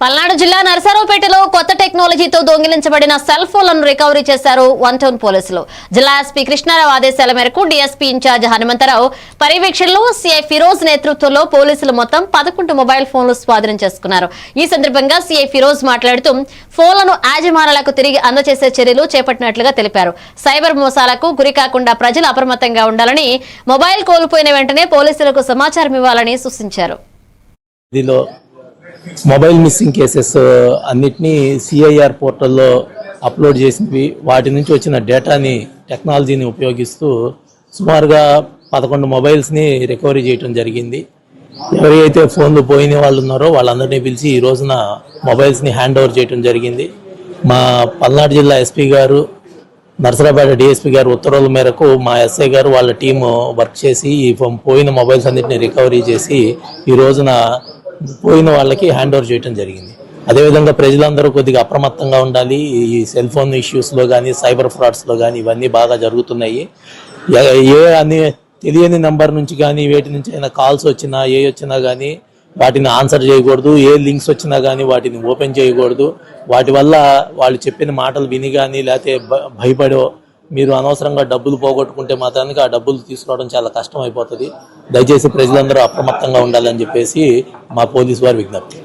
పల్నాడు జిల్లా నరసరావుపేటలో కొత్త టెక్నాలజీతో దొంగిలించబడిన సెల్ ఫోన్లను రికవరీ చేశారు వన్ టౌన్ పోలీసులు. జిల్లా ఎస్పీ కృష్ణారావు ఆదేశాల మేరకు డీఎస్పీ ఇన్ఛార్జ్ హనుమంతరావు పర్యవేక్షణలో సిఐ ఫిరోజ్ నేతృత్వంలో పోలీసులు మొత్తం పదకొండు మొబైల్ ఫోన్లు స్వాధీనం చేసుకున్నారు. ఈ సందర్భంగా సిఐ ఫిరోజ్ మాట్లాడుతూ ఫోన్లను యాజమానులకు తిరిగి అందజేసే చర్యలు చేపట్టినట్లుగా తెలిపారు. సైబర్ మోసాలకు గురి కాకుండా ప్రజలు అప్రమత్తంగా ఉండాలని మొబైల్ కోల్పోయిన వెంటనే పోలీసులకు సమాచారం ఇవ్వాలని సూచించారు. మొబైల్ మిస్సింగ్ కేసెస్ అన్నిటినీ సిఐఆర్ పోర్టల్లో అప్లోడ్ చేసినవి వాటి నుంచి వచ్చిన డేటాని టెక్నాలజీని ఉపయోగిస్తూ సుమారుగా పదకొండు మొబైల్స్ని రికవరీ చేయడం జరిగింది. ఎవరైతే ఫోన్లు పోయిన వాళ్ళు ఉన్నారో వాళ్ళందరినీ పిలిచి ఈ రోజున మొబైల్స్ని హ్యాండ్ ఓవర్ చేయడం జరిగింది. మా పల్నాడు జిల్లా ఎస్పీ గారు నర్సరాపేట డిఎస్పీ గారు ఉత్తర్వుల మేరకు మా ఎస్ఐ గారు వాళ్ళ టీము వర్క్ చేసి ఈ పోయిన మొబైల్స్ అన్నిటిని రికవరీ చేసి ఈ రోజున పోయిన వాళ్ళకి హ్యాండ్ ఓవర్ చేయడం జరిగింది. అదేవిధంగా ప్రజలందరూ కొద్దిగా అప్రమత్తంగా ఉండాలి. ఈ సెల్ ఫోన్ ఇష్యూస్లో కానీ సైబర్ ఫ్రాడ్స్లో కానీ ఇవన్నీ బాగా జరుగుతున్నాయి. ఏ- అన్ని తెలియని నెంబర్ నుంచి కానీ వేటి నుంచి అయినా కాల్స్ వచ్చినా ఏ వచ్చినా కానీ వాటిని ఆన్సర్ చేయకూడదు. ఏ లింక్స్ వచ్చినా కానీ వాటిని ఓపెన్ చేయకూడదు. వాటి వల్ల వాళ్ళు చెప్పిన మాటలు విని కానీ లేకపోతే భయపడో మీరు అనవసరంగా డబ్బులు పోగొట్టుకుంటే మాత్రానికి ఆ డబ్బులు తీసుకోవడం చాలా కష్టం అయిపోతుంది దయచేసి ప్రజలందరూ అప్రమత్తంగా ఉండాలని చెప్పేసి మా పోలీసు వారి విజ్ఞప్తి.